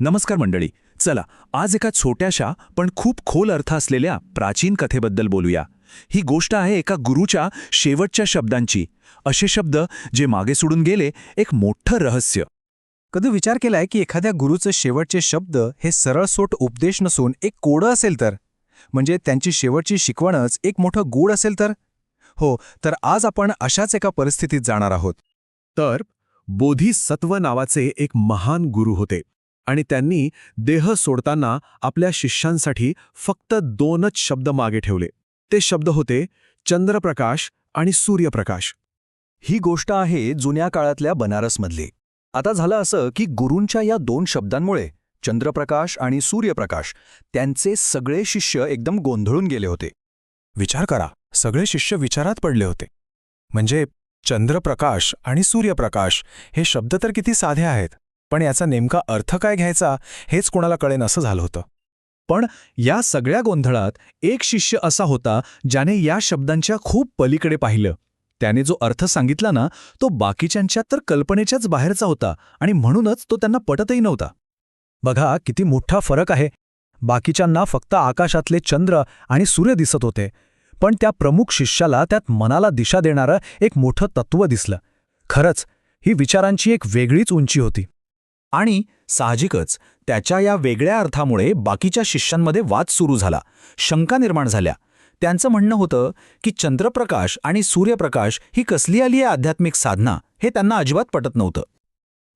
नमस्कार मंडळी. चला आज एका छोट्याशा पण खूप खोल अर्थ असलेल्या प्राचीन कथेबद्दल बोलूया. ही गोष्ट आहे एका गुरुच्या शेवटच्या शब्दांची. असे शब्द जे मागे सोडून गेले एक मोठं रहस्य. कधी विचार केलाय की एखाद्या गुरुचे शेवटचे शब्द हे सरळसोट उपदेश नसून एक कोडं असेल तर? म्हणजे त्यांची शेवटची शिकवणच एक मोठं गूढ असेल तर? हो तर आज आपण अशाच एका परिस्थितीत जाणार आहोत. तर बोधिसत्व नावाचे एक महान गुरु होते. आणि त्यांनी देह सोडताना आपल्या शिष्यांसाठी फक्त दोनच शब्द मागे ठेवले. ते शब्द होते चंद्रप्रकाश आणि सूर्यप्रकाश. ही गोष्ट आहे जुन्या काळातल्या बनारसमधली. आता झालं असं की गुरूंच्या या दोन शब्दांमुळे चंद्रप्रकाश आणि सूर्यप्रकाश त्यांचे सगळे शिष्य एकदम गोंधळून गेले होते. विचार करा सगळे शिष्य विचारात पडले होते. म्हणजे चंद्रप्रकाश आणि सूर्यप्रकाश हे शब्द तर किती साधे आहेत. पण याचा नेमका अर्थ काय घ्यायचा हेच कोणाला कळेन असं झालं होतं. पण या सगळ्या गोंधळात एक शिष्य असा होता ज्याने या शब्दांच्या खूप पलीकडे पाहिलं. त्याने जो अर्थ सांगितला ना तो बाकीच्यांच्या तर कल्पनेच्याच बाहेरचा होता आणि म्हणूनच तो त्यांना पटतही नव्हता. बघा किती मोठा फरक आहे. बाकीच्यांना फक्त आकाशातले चंद्र आणि सूर्य दिसत होते पण त्या प्रमुख शिष्याला त्यात मनाला दिशा देणारं एक मोठं तत्व दिसलं. खरंच ही विचारांची एक वेगळीच उंची होती. आणि साहजिकच त्याच्या या वेगळ्या अर्थामुळे बाकीच्या शिष्यांमध्ये वाद सुरू झाला. शंका निर्माण झाल्या. त्यांचं म्हणणं होतं की चंद्रप्रकाश आणि सूर्यप्रकाश ही कसली आली आहे आध्यात्मिक साधना हे त्यांना अजिबात पटत नव्हतं.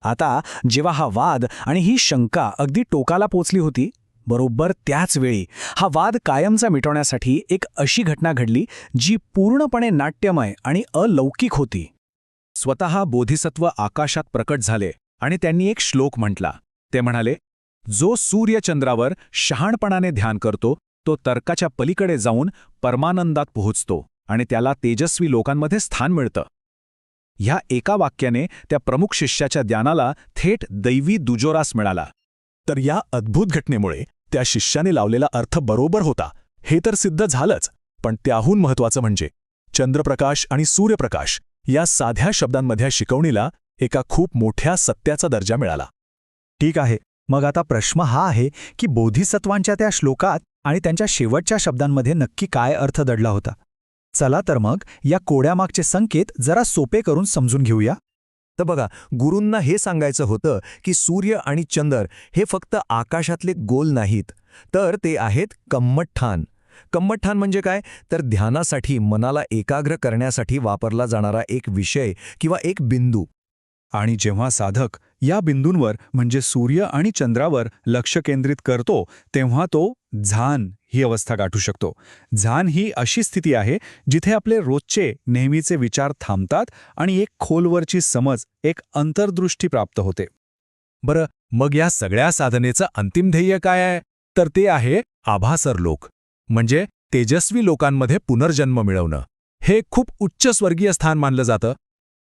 आता जेव्हा हा वाद आणि ही शंका अगदी टोकाला पोचली होती बरोबर त्याच वेळी हा वाद कायमचा मिटवण्यासाठी एक अशी घटना घडली जी पूर्णपणे नाट्यमय आणि अलौकिक होती. स्वतः बोधिसत्व आकाशात प्रकट झाले. आणि त्यांनी एक श्लोक म्हटला. ते म्हणाले जो सूर्यचंद्रावर शहाणपणाने ध्यान करतो तो तर्काच्या पलीकडे जाऊन परमानंदात पोहोचतो आणि त्याला तेजस्वी लोकांमध्ये स्थान मिळतं. ह्या एका वाक्याने त्या प्रमुख शिष्याच्या ध्यानाला थेट दैवी दुजोरास मिळाला. तर या अद्भुत घटनेमुळे त्या शिष्याने लावलेला अर्थ बरोबर होता. हे तर सिद्ध झालंच पण त्याहून महत्वाचं म्हणजे चंद्रप्रकाश आणि सूर्यप्रकाश या साध्या शब्दांमधल्या शिकवणीला एका खूप मोठ्या सत्याचा दर्जा मिळाला. ठीक आहे मग आता प्रश्न हा आहे की बोधिसत्वांच्या त्या श्लोकात आणि त्यांच्या शेवटच्या शब्दांमध्ये नक्की काय अर्थ दडला होता. चला तर मग या कोड्यामागचे संकेत जरा सोपे करून समजून घेऊया. तर बघा गुरूंना हे सांगायचं होतं की सूर्य आणि चंद्र हे फक्त आकाशातले गोल नाहीत तर ते आहेत कम्मठ्ठान कम्मठ्ठान म्हणजे काय? तर ध्यानासाठी मनाला एकाग्र करण्यासाठी वापरला जाणारा एक विषय किंवा एक बिंदू. आणि जेव्हा साधक या बिंदूंवर म्हणजे सूर्य आणि चंद्रावर लक्ष केंद्रित करतो तेव्हा तो झान ही अवस्था गाठू शकतो. झान ही अशी स्थिती आहे जिथे आपले रोजचे नेहमीचे विचार थांबतात आणि एक खोलवरची समज एक अंतर्दृष्टी प्राप्त होते. बरं मग या सगळ्या साधनेचं अंतिम ध्येय काय आहे? तर ते आहे आभासर लोक म्हणजे तेजस्वी लोकांमध्ये पुनर्जन्म मिळवणं. हे खूप उच्च स्वर्गीय स्थान मानलं जातं.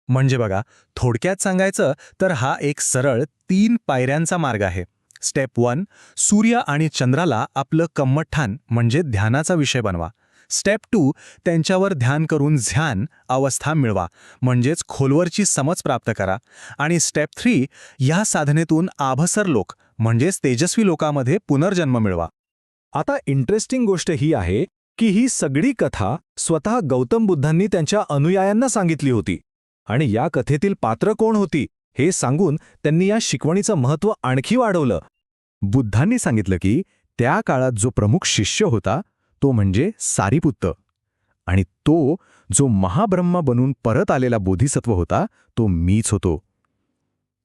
म्हणजे बघा थोडक्यात सांगायचं तर हा एक सरळ तीन पायऱ्यांचा मार्ग आहे. स्टेप वन सूर्य आणि चंद्राला आपलं कम्मठ्ठान म्हणजे ध्यानाचा विषय बनवा. स्टेप टू त्यांच्यावर ध्यान करून ध्यान अवस्था मिळवा म्हणजेच खोलवरची समज प्राप्त करा. आणि स्टेप थ्री या साधनेतून आभसर लोक म्हणजेच तेजस्वी लोकामध्ये पुनर्जन्म मिळवा. आता इंटरेस्टिंग गोष्ट ही आहे की ही सगळी कथा स्वतः गौतम बुद्धांनी त्यांच्या अनुयायांना सांगितली होती. आणि या कथेतील पात्र कोण होती हे सांगून त्यांनी या शिकवणीचं महत्त्व आणखी वाढवलं. बुद्धांनी सांगितलं की त्या काळात जो प्रमुख शिष्य होता तो म्हणजे सारीपुत्त. आणि तो जो महाब्रह्म बनून परत आलेला बोधिसत्व होता तो मीच होतो.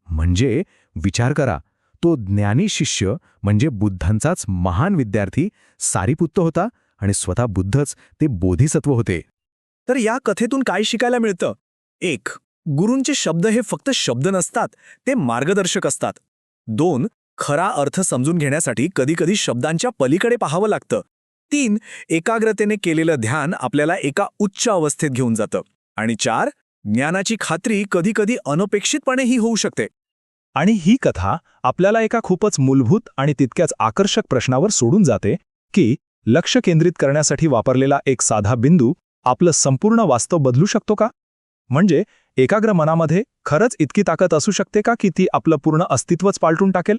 म्हणजे विचार करा तो ज्ञानी शिष्य म्हणजे बुद्धांचाच महान विद्यार्थी सारीपुत्त होता आणि स्वतः बुद्धच ते बोधिसत्व होते. तर या कथेतून काय शिकायला मिळतं? एक गुरूंचे शब्द हे फक्त शब्द नसतात ते मार्गदर्शक असतात. दोन खरा अर्थ समजून घेण्यासाठी कधीकधी शब्दांच्या पलीकडे पाहावं लागतं. तीन एकाग्रतेने केलेलं ध्यान आपल्याला एका उच्च अवस्थेत घेऊन जातं. आणि चार ज्ञानाची खात्री कधीकधी अनपेक्षितपणेही होऊ शकते. आणि ही कथा आपल्याला एका खूपच मूलभूत आणि तितक्याच आकर्षक प्रश्नावर सोडून जाते की लक्ष केंद्रित करण्यासाठी वापरलेला एक साधा बिंदू आपलं संपूर्ण वास्तव बदलू शकतो का? म्हणजे एकाग्र मनामध्ये खरंच इतकी ताकद असू शकते का की ती आपलं पूर्ण अस्तित्वच पालटून टाकेल?